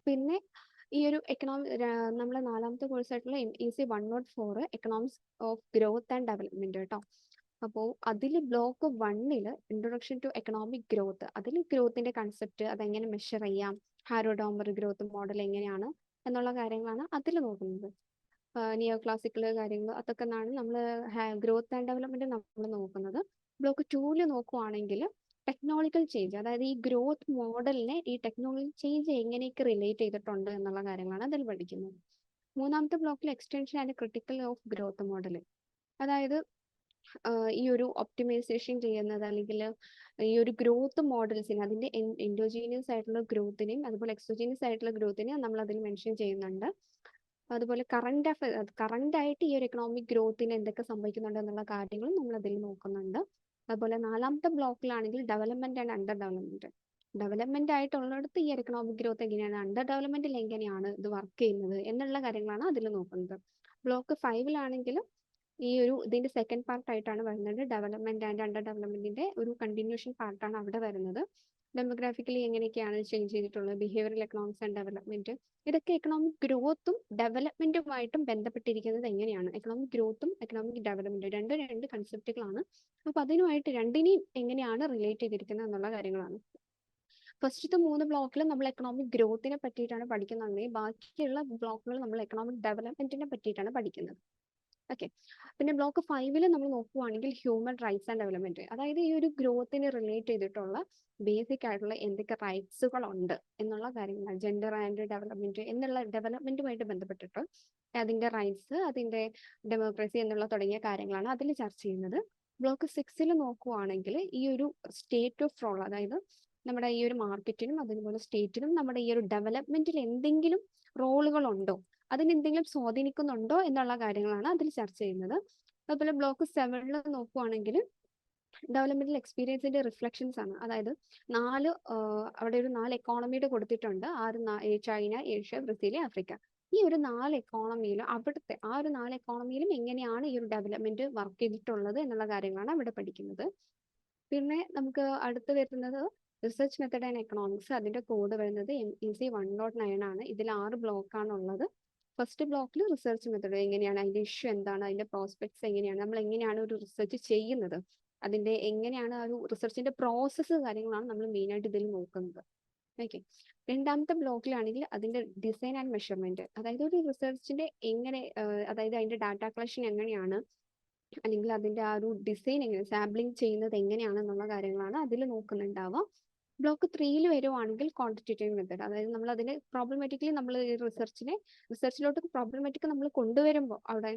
പിന്നെ ഈ ഒരു എക്കണോമി നമ്മളെ നാലാമത്തെ കോഴ്സ് ആയിട്ടുള്ള E C one nought four economics of growth and development കേട്ടോ അപ്പോൾ അതിൽ ബ്ലോക്ക് വണ്ണിൽ ഇൻട്രൊഡക്ഷൻ ടു എക്കണോമിക് ഗ്രോത്ത് അതിൽ ഗ്രോത്തിന്റെ കൺസെപ്റ്റ് അതെങ്ങനെ മെഷർ ചെയ്യാം? ഹാരോഡോമർ ഗ്രോത്ത് മോഡൽ എങ്ങനെയാണ് എന്നുള്ള കാര്യങ്ങളാണ് അതിൽ നോക്കുന്നത്. നിയോ ക്ലാസിക്കൽ കാര്യങ്ങൾ അതൊക്കെ എന്നാണ് നമ്മൾ ഗ്രോത്ത് ആൻഡ് ഡെവലപ്മെന്റ് നമ്മൾ നോക്കുന്നത്. ബ്ലോക്ക് ടൂവിൽ നോക്കുവാണെങ്കിൽ ടെക്നോളജിക്കൽ ചേഞ്ച് അതായത് ഈ ഗ്രോത്ത് മോഡലിനെ ഈ ടെക്നോളജി ചേഞ്ച് എങ്ങനെയൊക്കെ റിലേറ്റ് ചെയ്തിട്ടുണ്ട് എന്നുള്ള കാര്യങ്ങളാണ് അതിൽ പഠിക്കുന്നത്. മൂന്നാമത്തെ ബ്ലോക്കിൽ extension and critical of growth model അതായത് ഈ ഒരു ഒപ്റ്റിമൈസേഷൻ ചെയ്യുന്നത് അല്ലെങ്കിൽ ഈ ഒരു ഗ്രോത്ത് മോഡൽസിന് അതിന്റെ എൻഡോജീനിയസ് ആയിട്ടുള്ള ഗ്രോത്തിനെയും അതുപോലെ എക്സോജീനിയസ് ആയിട്ടുള്ള ഗ്രോത്തിനെയും നമ്മൾ അതിൽ മെൻഷൻ ചെയ്യുന്നുണ്ട്. അതുപോലെ കറണ്ട് അഫയർ കറണ്ട് ആയിട്ട് ഈ ഒരു എക്കണോമിക് ഗ്രോത്തിന് എന്തൊക്കെ സംഭവിക്കുന്നുണ്ട് എന്നുള്ള കാര്യങ്ങളും നമ്മൾ അതിൽ നോക്കുന്നുണ്ട്. അതുപോലെ നാലാമത്തെ ബ്ലോക്കിലാണെങ്കിൽ development and under development development ആയിട്ടുള്ളിടത്ത് ഈ ഒരു എക്കണോമിക് ഗ്രോത്ത് എങ്ങനെയാണ് അണ്ടർ ഡെവലപ്മെന്റിൽ എങ്ങനെയാണ് ഇത് വർക്ക് ചെയ്യുന്നത് എന്നുള്ള കാര്യങ്ങളാണ് അതിൽ നോക്കുന്നത്. ബ്ലോക്ക് ഫൈവിലാണെങ്കിലും ഈ ഒരു ഇതിന്റെ സെക്കൻഡ് പാർട്ട് ആയിട്ടാണ് വരുന്നത്. ഡെവലപ്മെന്റ് ആൻഡ് അണ്ടർ ഡെവലപ്മെന്റിന്റെ ഒരു കണ്ടിന്യൂഷൻ പാർട്ടാണ് അവിടെ വരുന്നത്. ഡെമോഗ്രാഫിക്കലി എങ്ങനെയൊക്കെയാണ് ചേഞ്ച് ചെയ്തിട്ടുള്ളത്? ബിഹേവിയറൽ എക്കണോമിക്സ് ആൻഡ് ഡെവലപ്മെന്റ് ഇതൊക്കെ എക്കണോമിക് ഗ്രോത്തും ഡെവലപ്മെന്റുമായിട്ടും ബന്ധപ്പെട്ടിരിക്കുന്നത് എങ്ങനെയാണ്? എക്കണോമിക് ഗ്രോത്തും എക്കണോമിക് ഡെവലപ്മെന്റും രണ്ട് രണ്ട് കൺസെപ്റ്റുകളാണ് അപ്പൊ അതിനുമായിട്ട് രണ്ടിനെയും എങ്ങനെയാണ് റിലേറ്റ് ചെയ്തിരിക്കുന്നത് എന്നുള്ള കാര്യങ്ങളാണ്. ഫസ്റ്റത്തെ മൂന്ന് ബ്ലോക്കിൽ നമ്മൾ എക്കണോമിക് ഗ്രോത്തിനെ പറ്റിയിട്ടാണ് പഠിക്കുന്നതെങ്കിൽ ബാക്കിയുള്ള ബ്ലോക്കുകൾ നമ്മൾ എക്കണോമിക് ഡെവലപ്മെന്റിനെ പറ്റിയിട്ടാണ് പഠിക്കുന്നത്. ഓക്കെ പിന്നെ ബ്ലോക്ക് ഫൈവിൽ നമ്മൾ നോക്കുവാണെങ്കിൽ ഹ്യൂമൻ റൈറ്റ്സ് ആൻഡ് ഡെവലപ്മെന്റ് അതായത് ഈ ഒരു ഗ്രോത്തിനെ റിലേറ്റ് ചെയ്തിട്ടുള്ള ബേസിക് ആയിട്ടുള്ള എന്തൊക്കെ റൈറ്റ്സുകൾ ഉണ്ട് എന്നുള്ള കാര്യങ്ങൾ ജെൻഡർ ആൻഡ് ഡെവലപ്മെന്റ് എന്നുള്ള ഡെവലപ്മെന്റുമായിട്ട് ബന്ധപ്പെട്ടിട്ട് അതിന്റെ റൈറ്റ്സ് അതിന്റെ ഡെമോക്രസി എന്നുള്ള തുടങ്ങിയ കാര്യങ്ങളാണ് അതിൽ ചർച്ച ചെയ്യുന്നത്. ബ്ലോക്ക് സിക്സിൽ നോക്കുവാണെങ്കിൽ ഈ ഒരു സ്റ്റേറ്റ് ഓഫ് റോൾ അതായത് നമ്മുടെ ഈ ഒരു മാർക്കറ്റിനും അതുപോലെ സ്റ്റേറ്റിനും നമ്മുടെ ഈ ഒരു ഡെവലപ്മെന്റിൽ എന്തെങ്കിലും റോളുകൾ ഉണ്ടോ അതിന് എന്തെങ്കിലും സ്വാധീനിക്കുന്നുണ്ടോ എന്നുള്ള കാര്യങ്ങളാണ് അതിൽ ചർച്ച ചെയ്യുന്നത്. അതുപോലെ ബ്ലോക്ക് സെവനിൽ നോക്കുവാണെങ്കിൽ ഡെവലപ്മെന്റൽ എക്സ്പീരിയൻസിന്റെ റിഫ്ലക്ഷൻസ് ആണ്. അതായത് നാല് അവിടെ ഒരു നാല് എക്കോണമിയുടെ കൊടുത്തിട്ടുണ്ട്. ആറ് ചൈന ഏഷ്യ ബ്രസീൽ ആഫ്രിക്ക. ഈ ഒരു നാല് എക്കോണമിയിലും അവിടുത്തെ ആ ഒരു നാല് എക്കോണമിയിലും എങ്ങനെയാണ് ഈ ഒരു ഡെവലപ്മെന്റ് വർക്ക് ചെയ്തിട്ടുള്ളത് എന്നുള്ള കാര്യങ്ങളാണ് അവിടെ പഠിക്കുന്നത്. പിന്നെ നമുക്ക് അടുത്ത് വരുന്നത് റിസർച്ച് മെത്തഡ് ആൻഡ് എക്കണോമിക്സ് അതിന്റെ കോഡ് വരുന്നത് M E C one dot nine ആണ്. ഇതിൽ ആറ് ബ്ലോക്ക് ആണ് ഉള്ളത് ഫസ്റ്റ് ബ്ലോക്കിൽ റിസർച്ച് മെത്തേഡ് എങ്ങനെയാണ് അതിന്റെ ഇഷ്യൂ എന്താണ് അതിന്റെ പ്രോസ്പെക്ട്സ് എങ്ങനെയാണ് നമ്മൾ എങ്ങനെയാണ് ഒരു റിസർച്ച് ചെയ്യുന്നത് അതിന്റെ എങ്ങനെയാണ് ആ ഒരു റിസർച്ചിന്റെ പ്രോസസ്സ് കാര്യങ്ങളാണ് നമ്മൾ മെയിൻ ആയിട്ട് ഇതിൽ നോക്കുന്നത്. ഓക്കെ രണ്ടാമത്തെ ബ്ലോക്കിലാണെങ്കിൽ അതിന്റെ ഡിസൈൻ ആൻഡ് മെഷർമെന്റ് അതായത് ഒരു റിസർച്ചിന്റെ എങ്ങനെ അതായത് അതിന്റെ ഡാറ്റ കളക്ഷൻ എങ്ങനെയാണ് അല്ലെങ്കിൽ അതിന്റെ ആ ഒരു ഡിസൈൻ എങ്ങനെ സാമ്പിളിങ് ചെയ്യുന്നത് എങ്ങനെയാണെന്നുള്ള കാര്യങ്ങളാണ് അതിൽ നോക്കുന്നുണ്ടാവുക. ബ്ലോക്ക് ത്രീയിൽ വരുവാണെങ്കിൽ ക്വാണ്ടിറ്റേറ്റീവ് മെത്തേഡ് അതായത് നമ്മൾ അതിനെ പ്രോബ്ലമാറ്റിക്കലി നമ്മൾ ഈ റിസർച്ചിനെ റിസർച്ചിലോട്ട് പ്രോബ്ലമാറ്റിക് നമ്മൾ കൊണ്ടുവരുമ്പോൾ അവിടെ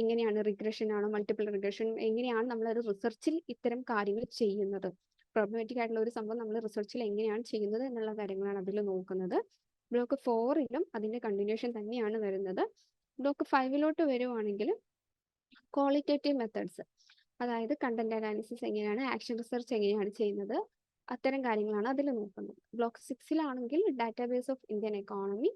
എങ്ങനെയാണ് റിഗ്രഷൻ ആണോ മൾട്ടിപ്പിൾ റിഗ്രഷൻ എങ്ങനെയാണ് നമ്മൾ ഒരു റിസർച്ചിൽ ഇത്തരം കാര്യങ്ങൾ ചെയ്യുന്നത്? പ്രോബ്ലമാറ്റിക് ആയിട്ടുള്ള ഒരു സംഭവം നമ്മൾ റിസർച്ചിൽ എങ്ങനെയാണ് ചെയ്യുന്നത് എന്നുള്ള കാര്യങ്ങളാണ് അതിൽ നോക്കുന്നത്. ബ്ലോക്ക് ഫോറിലും അതിന്റെ കണ്ടിന്യൂഷൻ തന്നെയാണ് വരുന്നത്. ബ്ലോക്ക് ഫൈവിലോട്ട് വരുവാണെങ്കിൽ ക്വാളിറ്റേറ്റീവ് മെത്തേഡ്സ് അതായത് കണ്ടന്റ് അനാലിസിസ് എങ്ങനെയാണ് ആക്ഷൻ റിസർച്ച് എങ്ങനെയാണ് ചെയ്യുന്നത്? അത്തരം കാര്യങ്ങളാണ് അതിൽ നോക്കുന്നത്. ബ്ലോക്ക് സിക്സിലാണെങ്കിൽ ഡാറ്റാബേസ് ഓഫ് ഇന്ത്യൻ എക്കോണമി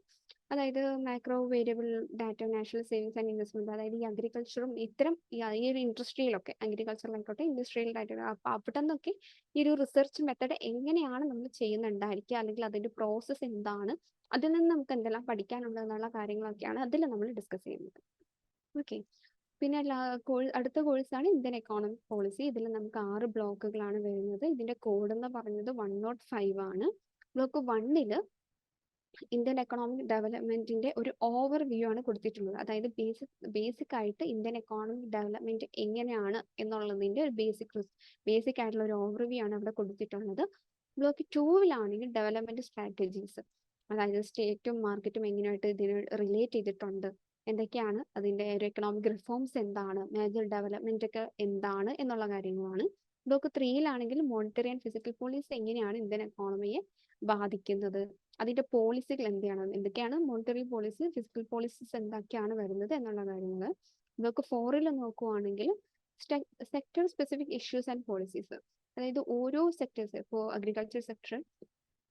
അതായത് macro variable data national savings and investment അതായത് ഈ അഗ്രികൾച്ചറും ഇത്തരം ഈ ഒരു ഇൻഡസ്ട്രിയിലൊക്കെ അഗ്രികൾച്ചറിലായിക്കോട്ടെ ഇൻഡസ്ട്രിയൽ ഡാറ്റ അപ്പൊ അവിടെ നിന്നൊക്കെ ഈ ഒരു റിസർച്ച് മെത്തഡ് എങ്ങനെയാണ് നമ്മൾ ചെയ്യുന്നുണ്ടായിരിക്കുക അല്ലെങ്കിൽ അതിന്റെ പ്രോസസ്സ് എന്താണ് അതിൽ നിന്ന് നമുക്ക് എന്തെല്ലാം പഠിക്കാനുണ്ട് എന്നുള്ള കാര്യങ്ങളൊക്കെയാണ് അതിൽ നമ്മൾ ഡിസ്കസ് ചെയ്യുന്നത്. ഓക്കെ പിന്നെ അടുത്ത കോഴ്സാണ് ഇന്ത്യൻ എക്കോണമിക് പോളിസി ഇതിൽ നമുക്ക് ആറ് ബ്ലോക്കുകളാണ് വരുന്നത്. ഇതിന്റെ കോഡ് എന്ന് പറയുന്നത് വൺ നോട്ട് ഫൈവ് ആണ്. ബ്ലോക്ക് വണ്ണിൽ ഇന്ത്യൻ എക്കണോമിക് ഡെവലപ്മെന്റിന്റെ ഒരു ഓവർ വ്യൂ ആണ് കൊടുത്തിട്ടുള്ളത്. അതായത് ബേസിക് ബേസിക് ആയിട്ട് ഇന്ത്യൻ എക്കണോമിക് ഡെവലപ്മെന്റ് എങ്ങനെയാണ് എന്നുള്ളതിന്റെ ഒരു ബേസിക് ബേസിക് ആയിട്ടുള്ള ഒരു ഓവർ വ്യൂ ആണ് അവിടെ കൊടുത്തിട്ടുള്ളത്. ബ്ലോക്ക് ടൂവിലാണെങ്കിൽ ഡെവലപ്മെന്റ് സ്ട്രാറ്റജീസ് അതായത് സ്റ്റേറ്റും മാർക്കറ്റും എങ്ങനെയായിട്ട് ഇതിന് റിലേറ്റ് ചെയ്തിട്ടുണ്ട്. എന്തൊക്കെയാണ് അതിന്റെ ഒരു എക്കണോമിക് റിഫോംസ് എന്താണ് മേജർ ഡെവലപ്മെന്റ് ഒക്കെ എന്താണ് എന്നുള്ള കാര്യങ്ങളാണ്. ബ്ലോക്ക് ത്രീയിലാണെങ്കിൽ മോണിറ്ററി ആൻഡ് ഫിസിക്കൽ പോളിസി എങ്ങനെയാണ് ഇന്ത്യൻ എക്കോണമിയെ ബാധിക്കുന്നത്? അതിന്റെ പോളിസികൾ എന്തൊക്കെയാണ് എന്തൊക്കെയാണ് മോണിറ്ററി പോളിസി ഫിസിക്കൽ പോളിസീസ് എന്തൊക്കെയാണ് വരുന്നത് എന്നുള്ള കാര്യങ്ങൾ. ബ്ലോക്ക് ഫോറിൽ നോക്കുവാണെങ്കിൽ sector specific issues and policies അതായത് ഓരോ സെക്ടേഴ്സ് ഇപ്പോൾ അഗ്രികൾച്ചർ സെക്ടർ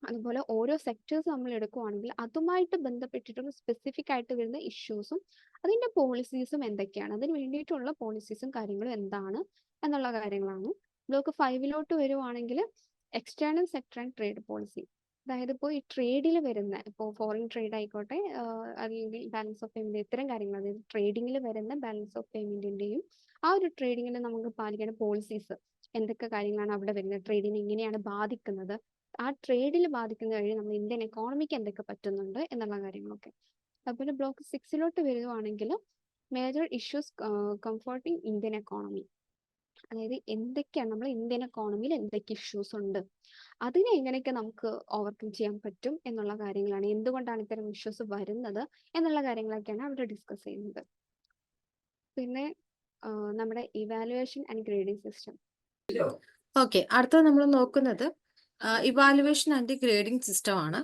അതുപോലെ ഓരോ സെക്ടേഴ്സ് നമ്മൾ എടുക്കുവാണെങ്കിൽ അതുമായിട്ട് ബന്ധപ്പെട്ടിട്ടുള്ള സ്പെസിഫിക് ആയിട്ട് വരുന്ന ഇഷ്യൂസും അതിന്റെ പോളിസീസും എന്തൊക്കെയാണ്? അതിന് വേണ്ടിയിട്ടുള്ള പോളിസീസും കാര്യങ്ങളും എന്താണ്? എന്നുള്ള കാര്യങ്ങളാണ്. ബ്ലോക്ക് ഫൈവിലോട്ട് വരുവാണെങ്കിൽ external sector and trade policy അതായത് ഇപ്പോൾ ഈ ട്രേഡിൽ വരുന്ന ഇപ്പോൾ ഫോറിൻ ട്രേഡ് ആയിക്കോട്ടെ അല്ലെങ്കിൽ ബാലൻസ് ഓഫ് പേയ്മെന്റ് ഇത്തരം കാര്യങ്ങൾ അതായത് ട്രേഡിംഗിൽ വരുന്ന ബാലൻസ് ഓഫ് പേയ്മെന്റിന്റെയും ആ ഒരു ട്രേഡിങ്ങിൽ നമുക്ക് പാലിക്കേണ്ട പോളിസീസ് എന്തൊക്കെ കാര്യങ്ങളാണ് അവിടെ വരുന്നത്? ട്രേഡിനെ എങ്ങനെയാണ് ബാധിക്കുന്നത്? ആ ട്രേഡിൽ ബാധിക്കുന്ന വഴി നമ്മൾ ഇന്ത്യൻ എക്കോണമിക്ക് എന്തൊക്കെ പറ്റുന്നുണ്ട് എന്നുള്ള കാര്യങ്ങളൊക്കെ. അതുപോലെ ബ്ലോക്ക് സിക്സിലോട്ട് വരുവാണെങ്കിൽ major issues confronting Indian economy അതായത് എന്തൊക്കെയാണ് നമ്മൾ ഇന്ത്യൻ എക്കോണമിയിൽ എന്തൊക്കെ ഇഷ്യൂസ് ഉണ്ട്? അതിനെ എങ്ങനെയൊക്കെ നമുക്ക് ഓവർകം ചെയ്യാൻ പറ്റും എന്നുള്ള കാര്യങ്ങളാണ്. എന്തുകൊണ്ടാണ് ഇത്തരം ഇഷ്യൂസ് വരുന്നത് എന്നുള്ള കാര്യങ്ങളൊക്കെയാണ് അവിടെ ഡിസ്കസ് ചെയ്യുന്നത്. പിന്നെ നമ്മുടെ evaluation and grading system okay അടുത്തത് നമ്മൾ നോക്കുന്നത് ഇവാലുവേഷൻ ആൻഡ് ഗ്രേഡിംഗ് സിസ്റ്റം ആണ്.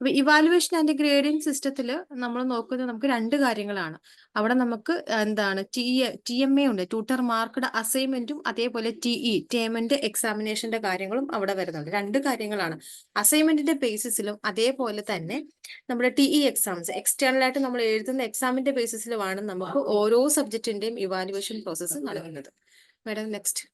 അപ്പൊ ഇവാലുവേഷൻ ആൻഡ് ഗ്രേഡിംഗ് സിസ്റ്റത്തിൽ നമ്മൾ നോക്കുന്നത് നമുക്ക് രണ്ട് കാര്യങ്ങളാണ്. അവിടെ നമുക്ക് എന്താണ് ടി ടി എം എ ഉണ്ട് ട്യൂട്ടർ മാർക്ക്ഡ് അസൈൻമെന്റും അതേപോലെ ടി ഇ ടേമെന്റ് എക്സാമിനേഷന്റെ കാര്യങ്ങളും അവിടെ വരുന്നുണ്ട്. രണ്ട് കാര്യങ്ങളാണ്. അസൈൻമെന്റിന്റെ ബേസിസിലും അതേപോലെ തന്നെ നമ്മുടെ ടി ഇ എക്സാംസ് എക്സ്റ്റേണൽ ആയിട്ട് നമ്മൾ എഴുതുന്ന എക്സാമിന്റെ ബേസിസിലുമാണ് നമുക്ക് ഓരോ സബ്ജക്റ്റിന്റെയും ഇവാലുവേഷൻ പ്രോസസ്സ് നടക്കുന്നത്. മാഡം നെക്സ്റ്റ്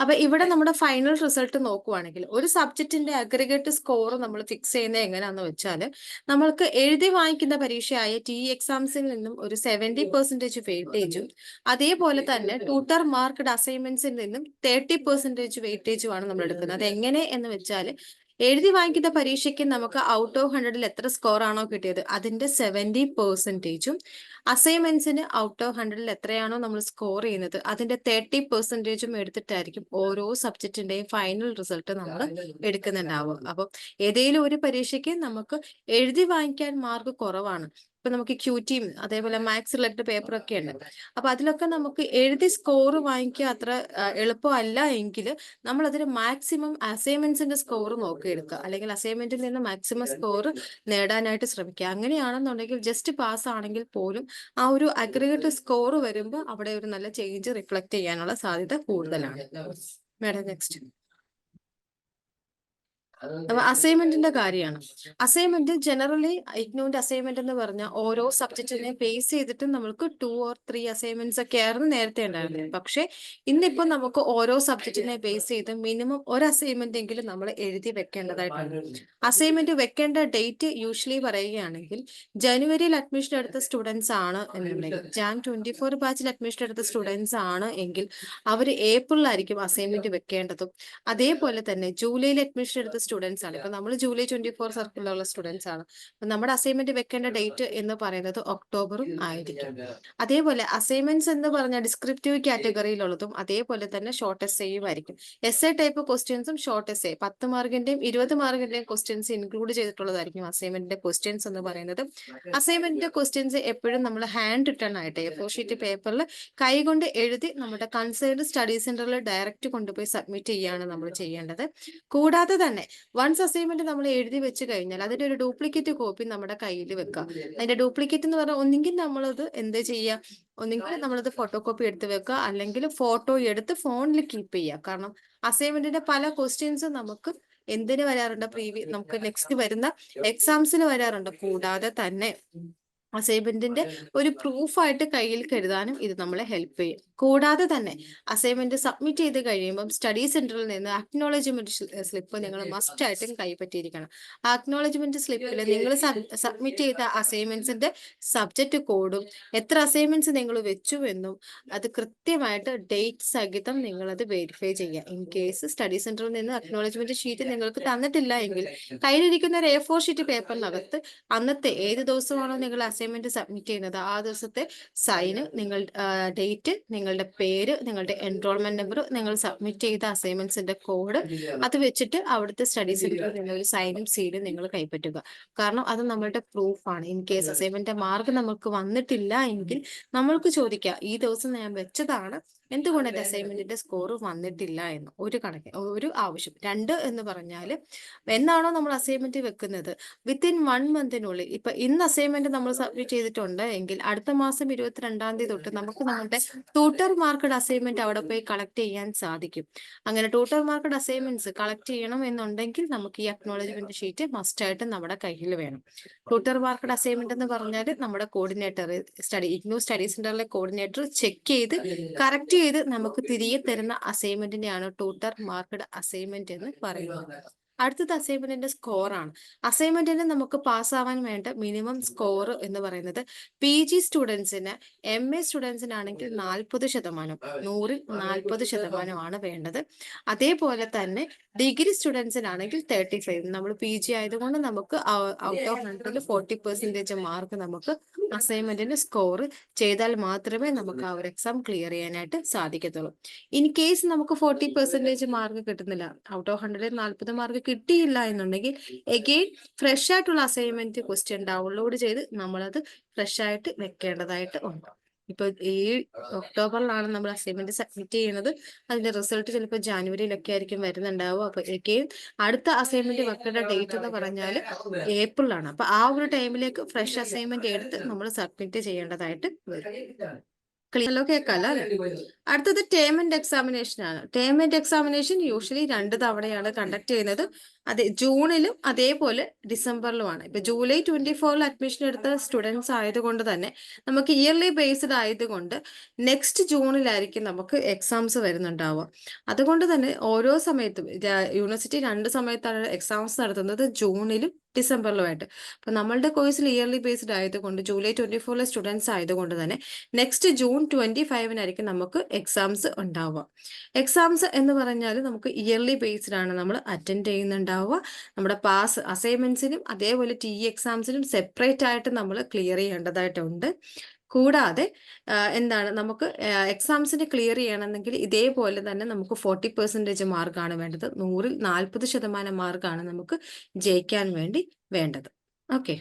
അപ്പൊ ഇവിടെ നമ്മുടെ ഫൈനൽ റിസൾട്ട് നോക്കുവാണെങ്കിൽ ഒരു സബ്ജക്റ്റിന്റെ അഗ്രിഗേറ്റ് സ്കോർ നമ്മൾ ഫിക്സ് ചെയ്യുന്നത് എങ്ങനെയാന്ന് വെച്ചാൽ നമ്മൾക്ക് എഴുതി വാങ്ങിക്കുന്ന പരീക്ഷയായ ടി എക്സാംസിൽ നിന്നും ഒരു സെവന്റി പെർസെന്റേജ് വെയിറ്റേജും അതേപോലെ തന്നെ ട്യൂട്ടർ മാർക്ക്ഡ് അസൈൻമെന്റ്സിൽ നിന്നും തേർട്ടി പെർസെന്റേജ് വെയിറ്റേജുമാണ് നമ്മൾ എടുക്കുന്നത്. അത് എങ്ങനെ എന്ന് വെച്ചാൽ എഴുതി വാങ്ങിക്കുന്ന പരീക്ഷയ്ക്ക് നമുക്ക് ഔട്ട് ഓഫ് ഹൺഡ്രഡിൽ എത്ര സ്കോർ ആണോ കിട്ടിയത്? അതിന്റെ സെവന്റി പെർസെന്റേജും അസൈൻമെന്റ്സിന് ഔട്ട് ഓഫ് ഹൺഡ്രഡിൽ എത്രയാണോ നമ്മൾ സ്കോർ ചെയ്യുന്നത്? അതിന്റെ തേർട്ടി പെർസെന്റേജും എടുത്തിട്ടായിരിക്കും ഓരോ സബ്ജക്റ്റിന്റെയും ഫൈനൽ റിസൾട്ട് നമ്മൾ എടുക്കുന്നുണ്ടാവുക. അപ്പം ഏതെങ്കിലും ഒരു പരീക്ഷയ്ക്ക് നമുക്ക് എഴുതി വാങ്ങിക്കാൻ മാർക്ക് കുറവാണ്. ഇപ്പൊ നമുക്ക് ക്യൂറ്റിയും അതേപോലെ മാത്സ് റിലേറ്റഡ് പേപ്പർ ഒക്കെ ഉണ്ട്. അപ്പൊ അതിലൊക്കെ നമുക്ക് എഴുതി സ്കോർ വാങ്ങിക്കുക അത്ര എളുപ്പമല്ല എങ്കിൽ നമ്മൾ അതിന് മാക്സിമം അസൈൻമെന്റ്സിന്റെ സ്കോർ നോക്കിയെടുക്കുക. അല്ലെങ്കിൽ അസൈൻമെന്റിൽ നിന്ന് മാക്സിമം സ്കോർ നേടാനായിട്ട് ശ്രമിക്കുക. അങ്ങനെയാണെന്നുണ്ടെങ്കിൽ ജസ്റ്റ് പാസ് ആണെങ്കിൽ പോലും ആ ഒരു അഗ്രിഗേറ്റ് സ്കോർ വരുമ്പോൾ അവിടെ ഒരു നല്ല ചേഞ്ച് റിഫ്ലക്ട് ചെയ്യാനുള്ള സാധ്യത കൂടുതലാണ്. Madam next. അസൈൻമെന്റിന്റെ കാര്യമാണ്. അസൈൻമെന്റ് ജനറലി ഇഗ്നോന്റെ അസൈൻമെന്റ് എന്ന് പറഞ്ഞാൽ ഓരോ സബ്ജക്റ്റിനെ ബേസ് ചെയ്തിട്ട് നമുക്ക് ടു ഓർ ത്രീ അസൈൻമെന്റ്സ് ഒക്കെ ആയിരുന്നു നേരത്തെ ഉണ്ടായിരുന്നത്. പക്ഷെ ഇന്നിപ്പോ നമുക്ക് ഓരോ സബ്ജക്റ്റിനെ ബേസ് ചെയ്ത് മിനിമം ഒരു അസൈൻമെന്റ് എങ്കിലും നമ്മൾ എഴുതി വെക്കേണ്ടതായിട്ടുണ്ട്. അസൈൻമെന്റ് വെക്കേണ്ട ഡേറ്റ് യൂഷ്വലി പറയുകയാണെങ്കിൽ ജനുവരിയിൽ അഡ്മിഷൻ എടുത്ത സ്റ്റുഡൻസ് ആണ് എന്നുണ്ടെങ്കിൽ ജാൻ ട്വന്റി ഫോർ ബാച്ചിൽ അഡ്മിഷൻ എടുത്ത സ്റ്റുഡൻസ് ആണ് എങ്കിൽ അവർ ഏപ്രിലായിരിക്കും അസൈൻമെന്റ് വെക്കേണ്ടതും. അതേപോലെ തന്നെ ജൂലൈയിൽ അഡ്മിഷൻ എടുത്ത സ്റ്റുഡൻസ് ആണ്. ഇപ്പൊ നമ്മൾ ജൂലൈ ട്വന്റി ഫോർ സർക്കിളിലുള്ള സ്റ്റുഡൻസ് ആണ്. നമ്മുടെ അസൈൻമെന്റ് വെക്കേണ്ട ഡേറ്റ് എന്ന് പറയുന്നത് ഒക്ടോബറും ആയിരിക്കും. അതേപോലെ അസൈൻമെന്റ്സ് എന്ന് പറഞ്ഞ ഡിസ്ക്രിപ്റ്റീവ് കാറ്റഗറിയിലുള്ളതും അതേപോലെ തന്നെ ഷോർട്ട് എസ് എയും ആയിരിക്കും. എസ് എ ടൈപ്പ് ക്വസ്റ്റ്യൻസും ഷോർട്ട് എസ് എ പത്ത് മാർക്കിന്റെയും ഇരുപത് മാർക്കിന്റെയും ക്വസ്റ്റ്യൻസ് ഇൻക്ലൂഡ് ചെയ്തിട്ടുള്ളതായിരിക്കും അസൈൻമെന്റിന്റെ ക്വസ്റ്റ്യൻസ് എന്ന് പറയുന്നത്. അസൈൻമെന്റിന്റെ ക്വസ്റ്റ്യൻസ് എപ്പോഴും നമ്മൾ ഹാൻഡ് റിട്ടേൺ ആയിട്ട് എ ഫോർ ഷീറ്റ് പേപ്പറിൽ കൈകൊണ്ട് എഴുതി നമ്മുടെ കൺസേൺഡ് സ്റ്റഡി സെന്ററിൽ ഡയറക്റ്റ് കൊണ്ടുപോയി സബ്മിറ്റ് ചെയ്യുകയാണ് നമ്മൾ ചെയ്യേണ്ടത്. കൂടാതെ തന്നെ വൺസ് അസൈൻമെന്റ് നമ്മൾ എഴുതി വെച്ച് കഴിഞ്ഞാൽ അതിന്റെ ഒരു ഡ്യൂപ്ലിക്കേറ്റ് കോപ്പി നമ്മുടെ കയ്യിൽ വെക്കുക അതിന്റെ ഡ്യൂപ്ലിക്കേറ്റ് എന്ന് പറഞ്ഞാൽ ഒന്നെങ്കിൽ നമ്മളത് എന്ത് ചെയ്യുക ഒന്നെങ്കിൽ നമ്മളത് ഫോട്ടോ കോപ്പി എടുത്ത് വെക്കുക. അല്ലെങ്കിൽ ഫോട്ടോ എടുത്ത് ഫോണിൽ കീപ്പ് ചെയ്യുക കാരണം അസൈൻമെന്റിന്റെ പല ക്വസ്റ്റ്യൻസും നമുക്ക് എന്തിന് വരാറുണ്ട്? പ്രീവി നമുക്ക് നെക്സ്റ്റ് വരുന്ന എക്സാംസിന് വരാറുണ്ട്. കൂടാതെ തന്നെ അസൈൻമെന്റിന്റെ ഒരു പ്രൂഫായിട്ട് കയ്യിൽ കരുതാനും ഇത് നമ്മളെ ഹെൽപ്പ് ചെയ്യും. കൂടാതെ തന്നെ അസൈൻമെന്റ് സബ്മിറ്റ് ചെയ്ത് കഴിയുമ്പം സ്റ്റഡി സെന്ററിൽ നിന്ന് അക്നോളജ്മെന്റ് സ്ലിപ്പ് നിങ്ങൾ മസ്റ്റ് ആയിട്ടും കൈപ്പറ്റിയിരിക്കണം. ആ അക്നോളജ്മെന്റ് സ്ലിപ്പിൽ നിങ്ങൾ സബ്മിറ്റ് ചെയ്ത അസൈൻമെന്റ്സിന്റെ സബ്ജക്ട് കോഡും എത്ര അസൈൻമെന്റ്സ് നിങ്ങൾ വെച്ചു എന്നും അത് കൃത്യമായിട്ട് ഡേറ്റ് സഹിതം നിങ്ങൾ അത് വെരിഫൈ ചെയ്യുക ഇൻ കേസ് സ്റ്റഡി സെന്ററിൽ നിന്ന് അക്നോളജ്മെന്റ് ഷീറ്റ് നിങ്ങൾക്ക് തന്നിട്ടില്ല എങ്കിൽ കയ്യിലിരിക്കുന്ന ഒരു എ ഫോർ ഷീറ്റ് പേപ്പറിനകത്ത് അന്നത്തെ ഏത് ദിവസമാണോ നിങ്ങൾ അസൈൻമെന്റ് സബ്മിറ്റ് ചെയ്യുന്നത്. ആ ദിവസത്തെ സൈന് നിങ്ങൾ ഡേറ്റ് നിങ്ങളുടെ പേര് നിങ്ങളുടെ എൻറോൾമെന്റ് നമ്പർ നിങ്ങൾ സബ്മിറ്റ് ചെയ്ത അസൈൻമെന്റ്സിന്റെ കോഡ് അത് വെച്ചിട്ട് അവിടുത്തെ സ്റ്റഡി സെന്ററിൽ നിങ്ങൾ സൈനും സീഡും നിങ്ങൾ കൈപ്പറ്റുക. കാരണം അത് നമ്മളുടെ പ്രൂഫാണ് ഇൻ കേസ് അസൈൻമെന്റിന്റെ മാർക്ക് നമുക്ക് വന്നിട്ടില്ല എങ്കിൽ നമ്മൾക്ക് ചോദിക്കാം. ഈ ദിവസം ഞാൻ വെച്ചതാണ്. എന്തുകൊണ്ട് എന്റെ അസൈൻമെന്റിന്റെ സ്കോർ വന്നിട്ടില്ല എന്ന് ഒരു കണക്ക് ഒരു ആവശ്യം. രണ്ട് എന്ന് പറഞ്ഞാൽ എന്നാണോ നമ്മൾ അസൈൻമെന്റ് വെക്കുന്നത്? വിത്തിൻ വൺ മന്തിനുള്ളിൽ ഇപ്പൊ ഇന്ന് അസൈൻമെന്റ് നമ്മൾ സബ്മിറ്റ് ചെയ്തിട്ടുണ്ട് എങ്കിൽ അടുത്ത മാസം ഇരുപത്തിരണ്ടാം തീയതി തൊട്ട് നമുക്ക് നമ്മുടെ ടൂട്ടർ മാർക്കഡ് അസൈൻമെന്റ് അവിടെ പോയി കളക്ട് ചെയ്യാൻ സാധിക്കും. അങ്ങനെ ടൂട്ടർ മാർക്കഡ് അസൈൻമെന്റ്സ് കളക്ട് ചെയ്യണം എന്നുണ്ടെങ്കിൽ നമുക്ക് ഈ അക്നോളജ്മെന്റ് ഷീറ്റ് മസ്റ്റ് ആയിട്ട് നമ്മുടെ കയ്യിൽ വേണം. ട്യൂട്ടർ മാർക്കഡ് അസൈൻമെന്റ് എന്ന് പറഞ്ഞാൽ നമ്മുടെ കോർഡിനേറ്റർ സ്റ്റഡി ഇഗ്നോ സ്റ്റഡി സെന്ററിലെ കോർഡിനേറ്റർ ചെക്ക് ചെയ്ത് കറക്റ്റ് ചെയ്ത് നമുക്ക് തിരികെ തരുന്ന അസൈൻമെന്റിനെയാണ് ടൂട്ടർ മാർക്കഡ് അസൈൻമെന്റ് എന്ന് പറയുന്നത്. അടുത്തത് അസൈൻമെന്റിന്റെ സ്കോർ ആണ്. അസൈൻമെന്റിന് നമുക്ക് പാസ്സാവാൻ വേണ്ട മിനിമം സ്കോർ എന്ന് പറയുന്നത് പി ജി സ്റ്റുഡൻസിന് എം എ സ്റ്റുഡൻസിനാണെങ്കിൽ നാൽപ്പത് ശതമാനം നൂറിൽ നാൽപ്പത് ശതമാനമാണ് വേണ്ടത്. അതേപോലെ തന്നെ ഡിഗ്രി സ്റ്റുഡൻസിനാണെങ്കിൽ തേർട്ടി ഫൈവ് നമ്മൾ പി ജി ആയതുകൊണ്ട് നമുക്ക് ഔട്ട് ഓഫ് ഹൺഡ്രഡിൽ ഫോർട്ടി പെർസെന്റേജ് മാർക്ക് നമുക്ക് അസൈൻമെന്റിന് സ്കോർ ചെയ്താൽ മാത്രമേ നമുക്ക് ആ ഒരു എക്സാം ക്ലിയർ ചെയ്യാനായിട്ട് സാധിക്കത്തുള്ളൂ. ഇൻ കേസ് നമുക്ക് ഫോർട്ടി പെർസെന്റേജ് മാർക്ക് കിട്ടുന്നില്ല ഔട്ട് ഓഫ് ഹൺഡ്രഡിൽ നാൽപ്പത് മാർക്ക് കിട്ടിയില്ല എന്നുണ്ടെങ്കിൽ എഗെയിൻ ഫ്രഷ് ആയിട്ടുള്ള അസൈൻമെന്റ് ക്വസ്റ്റ്യൻ ഡൗൺലോഡ് ചെയ്ത് നമ്മളത് ഫ്രഷ് ആയിട്ട് വെക്കേണ്ടതായിട്ട് ഉണ്ട്. ഇപ്പൊ ഈ ഒക്ടോബറിലാണ് നമ്മൾ അസൈൻമെന്റ് സബ്മിറ്റ് ചെയ്യുന്നത്. അതിന്റെ റിസൾട്ട് ചിലപ്പോൾ ജാനുവരിയിലൊക്കെ ആയിരിക്കും വരുന്നുണ്ടാവുക. അപ്പൊ എഗെയിൻ അടുത്ത അസൈൻമെന്റ് വെക്കേണ്ട ഡേറ്റ് എന്ന് പറഞ്ഞാൽ ഏപ്രിലാണ്. അപ്പൊ ആ ഒരു ടൈമിലേക്ക് ഫ്രഷ് അസൈൻമെന്റ് എടുത്ത് നമ്മൾ സബ്മിറ്റ് ചെയ്യേണ്ടതായിട്ട് വരും. ക്ലിയറോ കേൾക്കാലോ അല്ലെ അടുത്തത് ടേം ആൻഡ് എക്സാമിനേഷൻ ആണ്. ടേം ആൻഡ് എക്സാമിനേഷൻ യൂഷ്വലി രണ്ട് തവണയാണ് കണ്ടക്ട് ചെയ്യുന്നത്. അതെ ജൂണിലും അതേപോലെ ഡിസംബറിലുമാണ്. ഇപ്പൊ ജൂലൈ ട്വന്റി ഫോറിൽ അഡ്മിഷൻ എടുത്ത സ്റ്റുഡൻസ് ആയതുകൊണ്ട് തന്നെ നമുക്ക് ഇയർലി ബേസ്ഡ് ആയതുകൊണ്ട് നെക്സ്റ്റ് ജൂണിലായിരിക്കും നമുക്ക് എക്സാംസ് വരുന്നുണ്ടാവുക. അതുകൊണ്ട് തന്നെ ഓരോ സമയത്തും യൂണിവേഴ്സിറ്റി രണ്ട് സമയത്താണ് എക്സാംസ് നടത്തുന്നത് ജൂണിലും ഡിസംബറിലുമായിട്ട്. അപ്പൊ നമ്മളുടെ കോഴ്സിൽ ഇയർലി ബേസ്ഡ് ആയതുകൊണ്ട് ജൂലൈ ട്വന്റി ഫോറിലെ സ്റ്റുഡൻസ് ആയതുകൊണ്ട് തന്നെ നെക്സ്റ്റ് ജൂൺ ട്വന്റി ഫൈവിനായിരിക്കും നമുക്ക് എക്സാംസ് ഉണ്ടാവുക. എക്സാംസ് എന്ന് പറഞ്ഞാൽ നമുക്ക് ഇയർലി ബേസ്ഡ് ആണ് നമ്മൾ അറ്റൻഡ് ചെയ്യുന്നുണ്ടാവുക. നമ്മുടെ പാസ് അസൈൻമെന്റ്സിനും അതേപോലെ ടി എക്സാംസിനും സെപ്പറേറ്റ് ആയിട്ട് നമ്മൾ ക്ലിയർ ചെയ്യേണ്ടതായിട്ടുണ്ട്. കൂടാതെ എന്താണ് നമുക്ക് എക്സാംസിന് ക്ലിയർ ചെയ്യണമെങ്കിൽ ഇതേപോലെ തന്നെ നമുക്ക് ഫോർട്ടി പെർസെന്റേജ് മാർക്കാണ് വേണ്ടത്. നൂറിൽ നാൽപ്പത് ശതമാനം മാർക്കാണ് നമുക്ക് ജയിക്കാൻ വേണ്ടി വേണ്ടത്. ഓക്കെ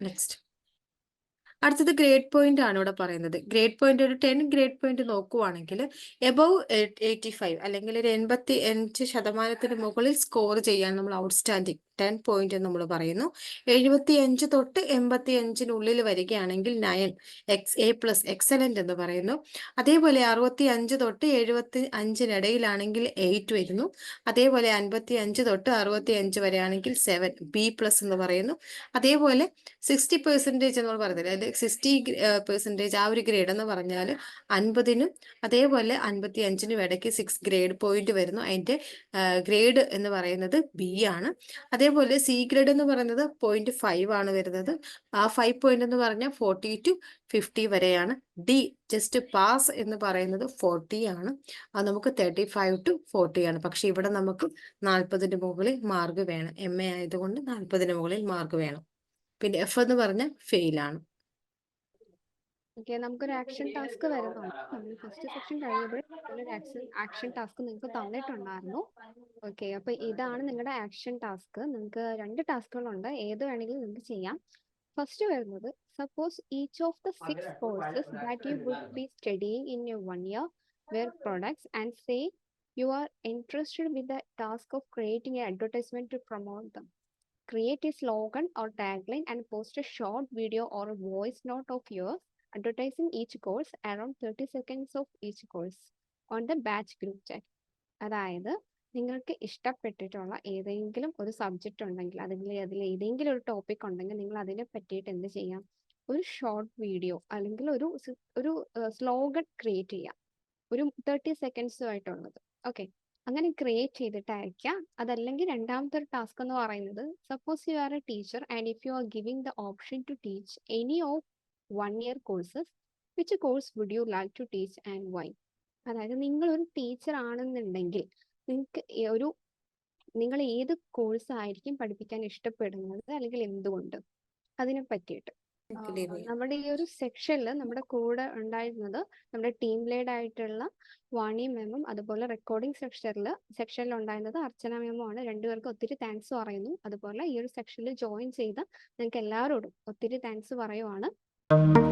നെക്സ്റ്റ് അടുത്തത് ഗ്രേഡ് പോയിന്റ് ആണ് ഇവിടെ പറയുന്നത്. ഗ്രേഡ് പോയിന്റ് ഒരു ടെൻ ഗ്രേഡ് പോയിന്റ് നോക്കുവാണെങ്കിൽ എബവ് എയ്റ്റി ഫൈവ് അല്ലെങ്കിൽ ഒരു എൺപത്തി അഞ്ച് ശതമാനത്തിന് മുകളിൽ സ്കോർ ചെയ്യാൻ നമ്മൾ ഔട്ട്സ്റ്റാൻഡിങ് ടെൻ പോയിന്റ് നമ്മൾ പറയുന്നു. എഴുപത്തി അഞ്ച് തൊട്ട് എൺപത്തി അഞ്ചിനുള്ളിൽ വരികയാണെങ്കിൽ nine X A plus excellent എന്ന് പറയുന്നു. അതേപോലെ അറുപത്തി അഞ്ച് തൊട്ട് എഴുപത്തി അഞ്ചിനിടയിലാണെങ്കിൽ എയ്റ്റ് വരുന്നു. അതേപോലെ അൻപത്തി അഞ്ച് തൊട്ട് അറുപത്തി അഞ്ച് വരെയാണെങ്കിൽ സെവൻ ബി പ്ലസ് എന്ന് പറയുന്നു. അതേപോലെ സിക്സ്റ്റി പെർസെന്റേജ് എന്ന് പറയുന്നത് അതായത് സിക്സ്റ്റി പെർസെന്റേജ് ആ ഒരു ഗ്രേഡ് എന്ന് പറഞ്ഞാൽ അൻപതിനും അതേപോലെ അൻപത്തി അഞ്ചിനും ഇടയ്ക്ക് സിക്സ് ഗ്രേഡ് പോയിന്റ് വരുന്നു. അതിന്റെ ഗ്രേഡ് എന്ന് പറയുന്നത് ബി ആണ്. അതേപോലെ സി ഗ്രേഡ് എന്ന് പറയുന്നത് പോയിന്റ് ഫൈവ് ആണ് വരുന്നത്. ആ ഫൈവ് പോയിന്റ് എന്ന് പറഞ്ഞാൽ ഫോർട്ടി ടു ഫിഫ്റ്റി വരെയാണ്. ഡി ജസ്റ്റ് പാസ് എന്ന് പറയുന്നത് ഫോർട്ടി ആണ്. അത് നമുക്ക് തേർട്ടി ഫൈവ് ടു ഫോർട്ടി ആണ്. പക്ഷെ ഇവിടെ നമുക്ക് നാൽപ്പതിന് മുകളിൽ മാർക്ക് വേണം. എം എ ആയതുകൊണ്ട് നാൽപ്പതിന് മുകളിൽ മാർക്ക് വേണം. പിന്നെ എഫ് എന്ന് പറഞ്ഞാൽ ഫെയിലാണ് ഓക്കെ നമുക്കൊരു ആക്ഷൻ ടാസ്ക് വരുന്നുണ്ട് നമ്മൾ ഫസ്റ്റ് സെക്ഷൻ കഴിയുമ്പോൾ ആക്ഷൻ ആക്ഷൻ ടാസ്ക് നിങ്ങൾക്ക് തന്നിട്ടുണ്ടായിരുന്നു. ഓക്കെ അപ്പൊ ഇതാണ് നിങ്ങളുടെ ആക്ഷൻ ടാസ്ക് നിങ്ങൾക്ക് രണ്ട് ടാസ്കുകളുണ്ട് ഏത് വേണമെങ്കിലും നിങ്ങൾക്ക് ചെയ്യാം. ഫസ്റ്റ് വരുന്നത് suppose each of the six courses that you would be studying in you one year where products and say you are interested with the task of creating a advertisement to promote them create a slogan or tagline and post a short video or a voice note of yours. Advertising each course around 30 seconds of each course on the batch group chat അതായത് നിങ്ങൾക്ക് ഇഷ്ടപ്പെട്ടിട്ടുള്ള ഏതെങ്കിലും ഒരു subject ഉണ്ടെങ്കിൽ അല്ലെങ്കിൽ അതിൽ ഏതെങ്കിലും ഒരു topic ഉണ്ടെങ്കിൽ നിങ്ങൾ അതിനെ പറ്റിയിട്ട് എന്ത് ചെയ്യാം? ഒരു ഷോർട്ട് വീഡിയോ അല്ലെങ്കിൽ ഒരു ഒരു സ്ലോഗൺ ക്രിയേറ്റ് ചെയ്യാം. ഒരു തേർട്ടി സെക്കൻഡ്സ് ആയിട്ടുള്ളത്. ഓക്കെ അങ്ങനെ ക്രിയേറ്റ് ചെയ്തിട്ട് അയക്കാം അതല്ലെങ്കിൽ രണ്ടാമത്തെ ഒരു ടാസ്ക് എന്ന് പറയുന്നത് suppose you are a teacher and if you are giving the option to teach any of one year courses which course would you like to teach and why അതായത് നിങ്ങൾ ഒരു ടീച്ചർ ആണെന്നുണ്ടെങ്കിൽ നിങ്ങൾക്ക് ഒരു നിങ്ങൾ ഏത് കോഴ്സ് ആയിരിക്കും പഠിപ്പിക്കാൻ ഇഷ്ടപ്പെടുന്നത് അല്ലെങ്കിൽ എന്തുകൊണ്ട്? അതിനെ പറ്റിയിട്ട് നമ്മുടെ ഈ ഒരു സെക്ഷനിൽ നമ്മുടെ കൂടെ ഉണ്ടായിരുന്നത് നമ്മുടെ ടീം ലീഡ് ആയിട്ടുള്ള വാണി മാമും അതുപോലെ റെക്കോർഡിംഗ് സെക്ഷനിൽ സെക്ഷനിൽ ഉണ്ടായിരുന്നത് അർച്ചന മാമും ആണ്. രണ്ടുപേർക്കും ഒത്തിരി താങ്ക്സ് പറയുന്നു. അതുപോലെ ഈ ഒരു സെക്ഷനിൽ ജോയിൻ ചെയ്ത നിങ്ങൾക്ക് എല്ലാവരോടും ഒത്തിരി താങ്ക്സ് പറയുവാണ്. Thank you.